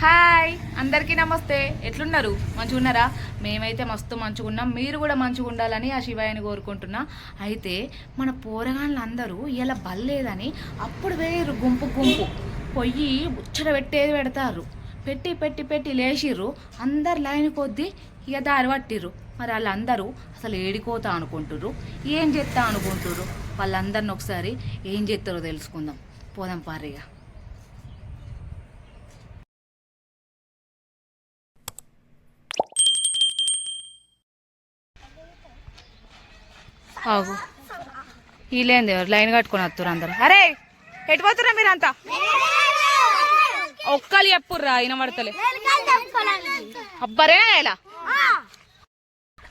Hi అందరికీ నమస్తే. ఎట్లున్నారు? మంచిగా ఉన్నారా మేమైతే మస్తు మంచిగా మీరు కూడా మంచిగా ఉండాలని ఆ శివాయని కోరుకుంటున్నా. అయితే మన పోరగాళ్ళు అందరూ ఇలా బల్లేదని అప్పుడు వేయరు గుంపు గుంపు. పొయ్యి ముచ్చట పెట్టేది పెడతారు. పెట్టి పెట్టి పెట్టి లేచిర్రు. అందరు లైన్ కొద్దీ ఇక దారి పట్టిర్రు. మరి వాళ్ళందరూ అసలు ఏడికోతా అనుకుంటుర్రు? ఏం చేస్తా అనుకుంటుర్రు? వాళ్ళందరిని ఒకసారి ఏం చేస్తారో తెలుసుకుందాం. పోదాం పారిగా. ఆగు. వీళ్ళేంది? లైన్ కట్టుకొని వస్తారు అందరు. అరే ఎటు పోతురా మీరంతా? ఒక్కలు చెప్పుర్రా వినబడతలే. అబ్బరే ఇలా.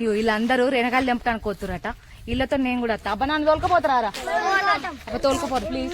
ఇగో వీళ్ళందరూ రేనకాయలు తెంపడానికి పోతురట వీళ్ళతో నేను కూడా వస్తా అబ్బా నన్ను తోలుకపోతారా? అబ్బా తోలుకపోరు ప్లీజ్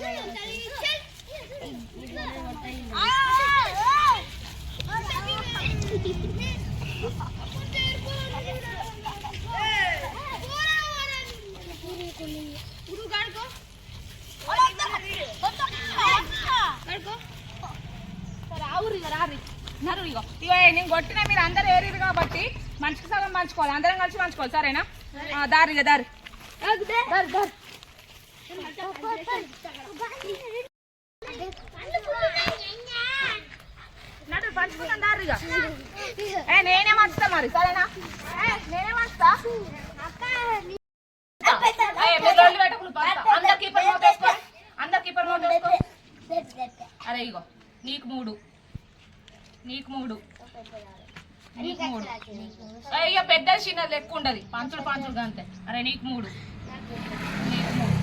రారి నరు ఇగో. ఇగో నేను కొట్టిన మీరు అందరు ఏరిరు కాబట్టి మనిషికి సగం పంచుకోవాలి. అందరం కలిసి పంచుకోవాలి సరేనా? దారి ఇక దారి. ఇక నేనే మరి సరేనా? నేనే పంచుతా. అరే ఇగో నీకు మూడు. నీకు మూడు నీకు మూడు అయ్యో పెద్ద చిన్నది లెక్క ఉండదు పంచుడు పంచుడు అంతే అరే నీకు మూడు నీకు మూడు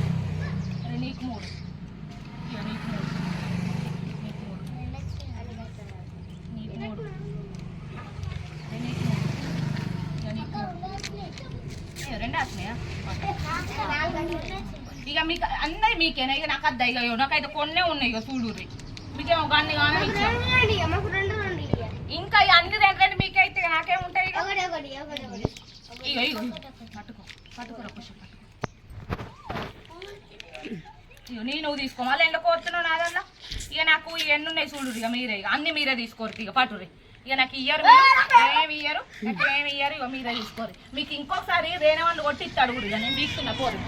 అరే నీకు మూడు నీకు ఇక మీకు అందరి మీకేనా ఇక నాకు అద్దా ఇక నాకైతే కొన్నే ఉన్నాయి ఇక చూడు మీకేమో గన్ని కానీ ఇచ్చాను. మాకు రెండు రెండు ఇంకా ఈ అన్ని రెండు మీకైతే ఇక నాకేముంటాయి ఇక ఒకటి ఒకటి ఒకటి ఒకటి ఇగో ఇగో ఇగో. పట్టుకో పట్టుకోరా కొంచెం పట్టుకో. ఇగో నీ నువ్వు తీసుకో మళ్ళీ ఎండ కోరుతున్నావు నాదల్లా? ఇక నాకు ఎన్ని ఉన్నాయి చూడు ఇక మీరే ఇక అన్ని మీరే తీసుకోరు ఇక పట్టురి ఇక నాకు ఇయ్యరు. ఏమి ఇయ్యరు ఏమి ఇయ్యరు ఇక మీరే తీసుకోరు మీకు ఇంకొకసారి రేణ వాళ్ళు కొట్టిస్తాడు కూడా ఇక నేను తీసుకున్నా పోరు